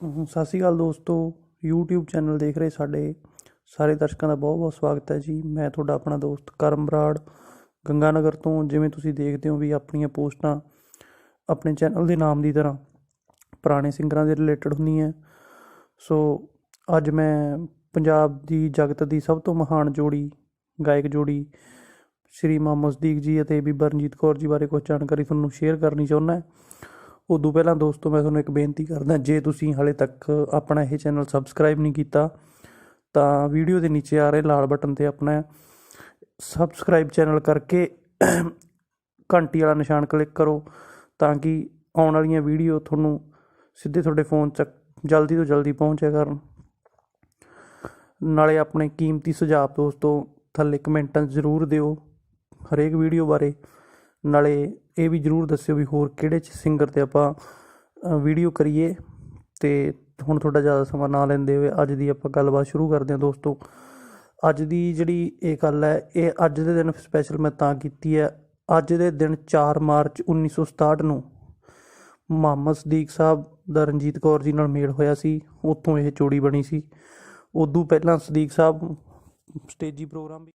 ਸਤਿ ਸ਼੍ਰੀ ਅਕਾਲ ਦੋਸਤੋ, YouTube channel ਦੇਖ ਰਹੇ ਸਾਡੇ ਸਾਰੇ ਦਰਸ਼ਕਾਂ ਦਾ ਬਹੁਤ ਬਹੁਤ ਸਵਾਗਤ ਹੈ ਜੀ। ਮੈਂ ਤੁਹਾਡਾ ਆਪਣਾ ਦੋਸਤ ਕਰਮ ਬਰਾੜ, ਗੰਗਾਨਗਰ ਤੋਂ। ਜਿਵੇਂ ਤੁਸੀਂ ਦੇਖਦੇ ਹੋ ਵੀ ਆਪਣੀਆਂ ਪੋਸਟਾਂ ਆਪਣੇ ਚੈਨਲ ਦੇ ਨਾਮ ਦੀ ਤਰ੍ਹਾਂ ਪੁਰਾਣੇ ਸਿੰਗਰਾਂ ਦੇ ਰਿਲੇਟਡ ਹੁੰਦੀਆਂ ਸੋ ਅੱਜ ਮੈਂ ਪੰਜਾਬ ਦੀ ਜਗਤ ਦੀ ਸਭ ਤੋਂ ਮਹਾਨ ਜੋੜੀ, ਗਾਇਕ ਜੋੜੀ ਸ਼੍ਰੀ ਮੁਹੰਮਦ ਸਦੀਕ ਜੀ ਅਤੇ ਬੀਬੀ ਕੌਰ ਜੀ ਬਾਰੇ ਕੁਝ ਜਾਣਕਾਰੀ ਤੁਹਾਨੂੰ ਸ਼ੇਅਰ ਕਰਨੀ ਚਾਹੁੰਦਾ ਉਦੋਂ ਪਹਿਲਾਂ ਦੋਸਤੋ ਮੈਂ ਤੁਹਾਨੂੰ ਇੱਕ ਬੇਨਤੀ ਕਰਦਾ, ਜੇ ਤੁਸੀਂ ਹਾਲੇ ਤੱਕ ਆਪਣਾ ਇਹ ਚੈਨਲ ਸਬਸਕ੍ਰਾਈਬ ਨਹੀਂ ਕੀਤਾ, ਤਾਂ ਵੀਡੀਓ ਦੇ ਨੀਚੇ ਆ ਰਹੇ ਲਾਲ ਬਟਨ ਤੇ ਆਪਣਾ ਸਬਸਕ੍ਰਾਈਬ ਚੈਨਲ ਕਰਕੇ ਘੰਟੀ ਵਾਲਾ ਨਿਸ਼ਾਨ ਕਲਿੱਕ ਕਰੋ, ਤਾਂ ਕਿ ਆਉਣ ਵਾਲੀਆਂ ਵੀਡੀਓ ਤੁਹਾਨੂੰ ਸਿੱਧੇ ਤੁਹਾਡੇ ਫੋਨ 'ਚ ਜਲਦੀ ਤੋਂ ਜਲਦੀ ਪਹੁੰਚਿਆ ਕਰਨ। ਨਾਲੇ ਆਪਣੇ ਕੀਮਤੀ ਸੁਝਾਅ ਦੋਸਤੋ ਥੱਲੇ ਕਮੈਂਟਾਂ ਜ਼ਰੂਰ ਦਿਓ ਹਰੇਕ ਵੀਡੀਓ ਬਾਰੇ। ਨਾਲੇ ਇਹ ਵੀ ਜ਼ਰੂਰ ਦੱਸਿਓ ਵੀ ਹੋਰ ਕਿਹੜੇ ਚ ਸਿੰਗਰ ਤੇ ਆਪਾਂ ਵੀਡੀਓ ਕਰੀਏ। ਤੇ ਹੁਣ ਤੁਹਾਡਾ ਜ਼ਿਆਦਾ ਸਮਾਂ ਨਾ ਲੈਂਦੇ ਹੋਏ ਅੱਜ ਦੀ ਆਪਾਂ ਗੱਲਬਾਤ ਸ਼ੁਰੂ ਕਰਦੇ ਹਾਂ ਦੋਸਤੋ। ਅੱਜ ਦੀ ਜਿਹੜੀ ਇਹ ਗੱਲ ਹੈ, ਇਹ ਅੱਜ ਦੇ ਦਿਨ ਸਪੈਸ਼ਲ ਮੈਂ ਤਾਂ ਕੀਤੀ ਹੈ। ਅੱਜ ਦੇ ਦਿਨ 4 ਮਾਰਚ 1967 ਨੂੰ ਮੁਹੰਮਦ ਸਦੀਕ ਸਾਹਿਬ ਦਾ ਰਣਜੀਤ ਕੌਰ ਜੀ ਨਾਲ ਮੇਲ ਹੋਇਆ ਸੀ। ਉੱਥੋਂ ਇਹ ਜੋੜੀ ਬਣੀ ਸੀ। ਉਦੋਂ ਪਹਿਲਾਂ ਸਦੀਕ ਸਾਹਿਬ ਸਟੇਜੀ ਪ੍ਰੋਗਰਾਮ ਵੀ